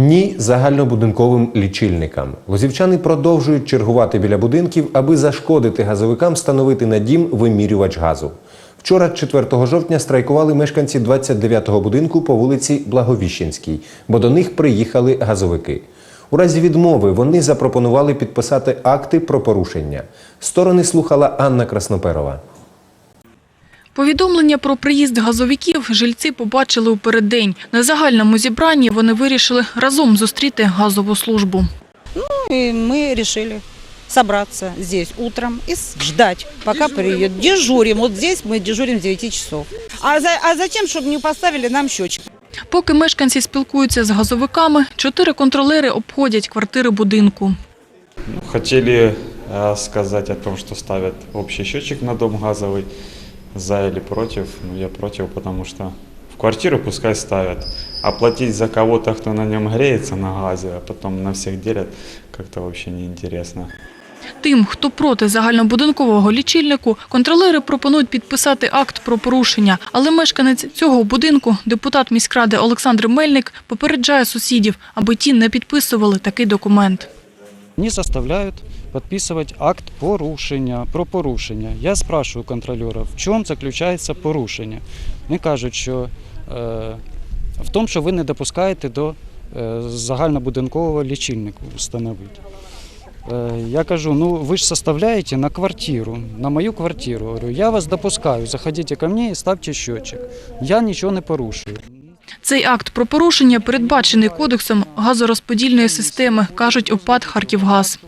Ні загальнобудинковим лічильникам. Лозівчани продовжують чергувати біля будинків, аби зашкодити газовикам встановити на дім вимірювач газу. Вчора, 4 жовтня, страйкували мешканці 29-го будинку по вулиці Благовіщенській, бо до них приїхали газовики. У разі відмови вони запропонували підписати акти про порушення. Сторони слухала Анна Красноперова. Повідомлення про приїзд газовиків жильці побачили у переддень. На загальному зібранні вони вирішили разом зустріти газову службу. И мы решили собраться здесь утром и с- ждать, пока приедет. Дежурим. Вот здесь мы дежурим с 9 часов. А, за, а затем, чтобы не поставили нам счетчик. Поки мешканці спілкуються з газовиками, чотири контролери обходять квартири будинку. Ну, Хотели э, сказать о том, что ставят общий счетчик на дом газовый. За или против? Ну, я против, потому что в квартиру пускай ставят. А платить за кого-то, кто на нем греется на газе, а потом на всех делят, как-то вообще неинтересно. Тим, хто проти загальнобудинкового лічильнику, контролери пропонують підписати акт про порушення. Але мешканець цього будинку, депутат міськради Олександр Мельник, попереджає сусідів, аби ті не підписували такий документ. Не заставляют подписывать акт порушення, про порушення. Я спрашиваю контролера, в чому заключається порушення. Вони кажуть, що е, в тому, що ви не допускаєте до е, загальнобудинкового лічильнику встановити. Е, я кажу, ну ви ж составляєте на квартиру, на мою квартиру. Я вас допускаю, заходите ко мне і ставте счетчик. Я нічого не порушую. Цей акт про порушення передбачений кодексом газорозподільної системи, кажуть ОПАД «Харківгаз».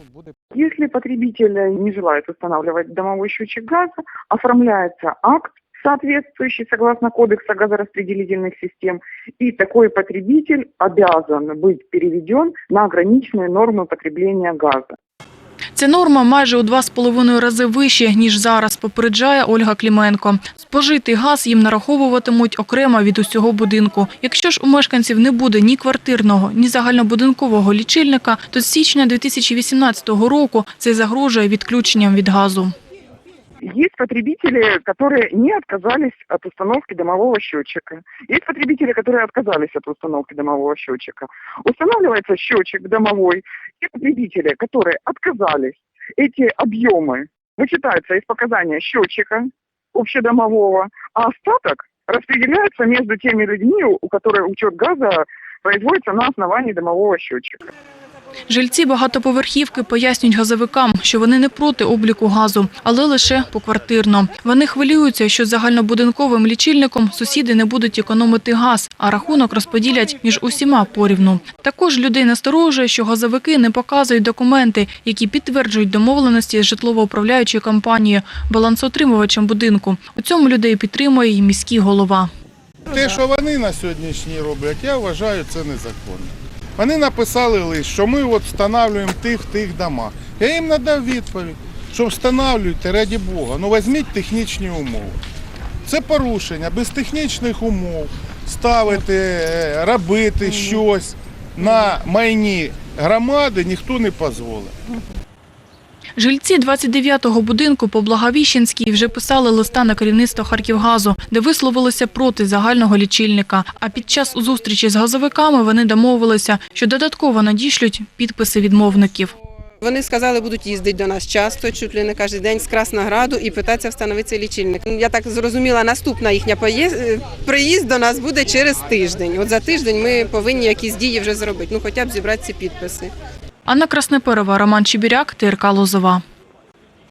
Если потребитель не желает устанавливать домовой счетчик газа, оформляется акт, соответствующий согласно Кодекса газораспределительных систем, и такой потребитель обязан быть переведен на ограниченные нормы потребления газа. Ця норма майже у два з половиною рази вище, ніж зараз, попереджає Ольга Кліменко. Спожитий газ їм нараховуватимуть окремо від усього будинку. Якщо ж у мешканців не буде ні квартирного, ні загальнобудинкового лічильника, то з січня 2018 року це загрожує відключенням від газу. Есть потребители, которые не отказались от установки домового счетчика. Есть потребители, которые отказались от установки домового счетчика. Устанавливается счетчик домовой. Те потребители, которые отказались, эти объемы вычитаются из показания счетчика общедомового, а остаток распределяется между теми людьми, у которых учет газа производится на основании домового счетчика. Жильці багатоповерхівки пояснюють газовикам, що вони не проти обліку газу, але лише поквартирно. Вони хвилюються, що загальнобудинковим лічильником сусіди не будуть економити газ, а рахунок розподілять між усіма порівну. Також людей насторожує, що газовики не показують документи, які підтверджують домовленості з житлово-управляючою компанією, балансоотримувачем будинку. У цьому людей підтримує і міський голова. Те, що вони на сьогоднішній роблять, я вважаю, це незаконно. Вони написали лист, що ми от встановлюємо тих в тих домах. Я їм надав відповідь, що встановлюйте, раді Бога, ну візьміть технічні умови. Це порушення, без технічних умов ставити, е, робити щось на майні громади ніхто не дозволить. Жильці 29-го будинку по Благовіщенській вже писали листа на керівництво Харківгазу, де висловилися проти загального лічильника. А під час зустрічі з газовиками вони домовилися, що додатково надішлють підписи відмовників. Вони сказали, будуть їздити до нас часто, чуть ли не кожен день з Краснограду і питатися встановити лічильник. Я так зрозуміла, наступна їхня е, приїзд до нас буде через тиждень. От за тиждень ми повинні якісь дії вже зробити, ну хоча б зібрати ці підписи. Анна Краснеперова, Роман Чібіряк, ТРК Лозова.